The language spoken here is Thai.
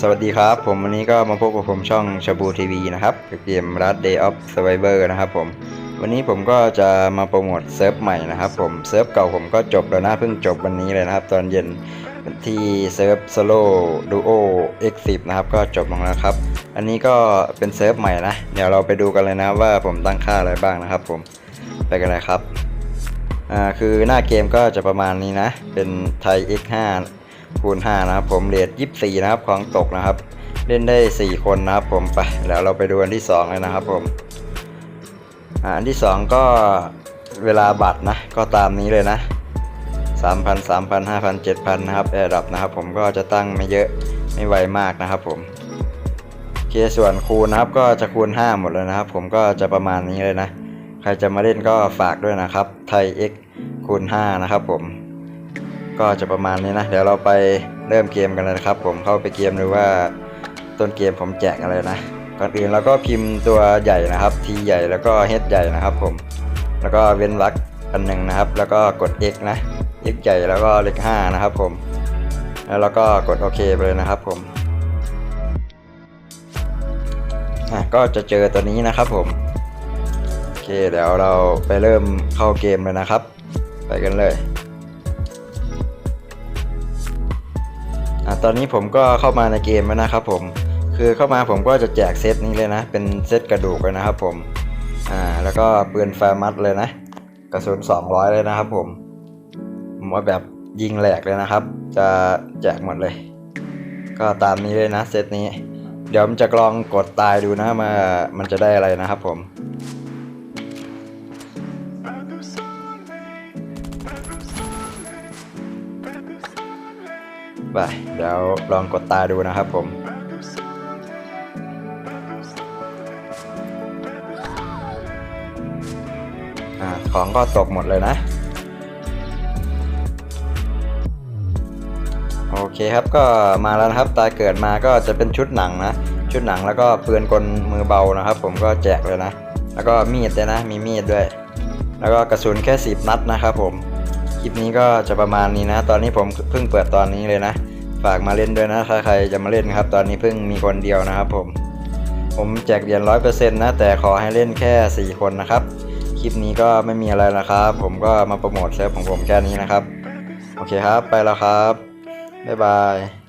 สวัสดีครับ ผมวันนี้ก็มาพบกับผมช่องชาบูทีวีนะครับกับเกม Last Day of Survivor นะครับผม วันนี้ผมก็จะมาโปรโมทเซิร์ฟใหม่นะครับผมเซิร์ฟเก่าผมก็จบแล้วนะเพิ่งจบวันนี้เลยนะครับ ตอนเย็นที่เซิร์ฟ Solo Duo X10 นะครับก็จบลงแล้วครับ อันนี้ก็เป็นเซิร์ฟใหม่นะเดี๋ยวเราไปดูกันเลยนะว่าผมตั้งค่าอะไรบ้างนะครับ ผมไปกันเลยครับอ่าคือหน้าเกมก็จะประมาณนี้นะ เป็นไทย X5 คูณ5นะครับผมเรท24นะครับของตกนะครับ เล่นได้ 4 คนนะครับผมไปแล้วเราไปดูอันที่2เลยนะครับผมอันที่ 2 ก็เวลาบัตรนะก็ตามนี้เลยนะ3,000 3,000 5,000 7,000นะครับแอร์ดับนะครับ ผมก็จะตั้งไม่เยอะไม่ไวมากนะครับผมโอเคส่วนคูณนะครับก็จะคูณ 5 หมดเลยนะครับ ผมก็จะประมาณนี้เลยนะ ใครจะมาเล่นก็ฝากด้วยนะครับไทย X คูณ 5 นะครับผม ก็จะประมาณนี้นะ เดี๋ยวเราไปเริ่มเกมกันเลยนะครับ ผมเข้าไปเกมดูว่าต้นเกมผมแจกอะไรนะ ก่อนอื่นเราก็พิมพ์ตัวใหญ่นะครับทีใหญ่แล้วก็เฮดใหญ่นะครับผม แล้วก็เว้นวรรคอันหนึ่งนะครับ แล้วก็กด X นะ X ใหญ่แล้วก็เลข5นะครับผมแล้วเราก็กดโอเคไปเลยนะครับผมก็จะเจอตัวนี้นะครับผม โอเคเดี๋ยวเราไปเริ่มเข้าเกมเลยนะครับ ไปกันเลย อะตอนนี้ผมก็เข้ามาในเกมแล้วนะครับผมคือเข้ามาผมก็จะแจกเซตนี้เลยนะ เป็นเซตกระดูกเลยนะครับผมอ่าแล้วก็ปืนแฟร์มัดเลยนะ กระสุน200 เลยนะครับผมผมว่าแบบยิงแหลกเลยนะครับ จะแจกหมดเลย ก็ตามนี้เลยนะเซตนี้ เดี๋ยวมันจะลองกดตายดูนะมามันจะได้อะไรนะครับผม ไปเดี๋ยวลองกดตาดูนะครับผมอของก็ตกหมดเลยนะ โอเคครับก็มาแล้วนะครับ ตาเกิดมาก็จะเป็นชุดหนังนะ ชุดหนังแล้วก็ปืนกลมือเบานะครับ ผมก็แจกเลยนะ แล้วก็มีดด้วยนะ มีมีดด้วย แล้วก็กระสุนแค่10นัดนะครับผม ลิปนี้ก็จะประมาณนี้นะ ตอนนี้ผมเพิ่งเปิดตอนนี้เลยนะ ฝากมาเล่นด้วยนะ ถ้าใครจะมาเล่นครับ ตอนนี้เพิ่งมีคนเดียวนะครับผม ผมแจกเหรียญร้อยเปอร์เซ็นต์นะ แต่ขอให้เล่นแค่ 4 คนนะครับ คลิปนี้ก็ไม่มีอะไรนะครับ ผมก็มาโปรโมทเซิร์ฟของผมแค่นี้นะครับ โอเคครับ ไปแล้วครับ บ๊ายบาย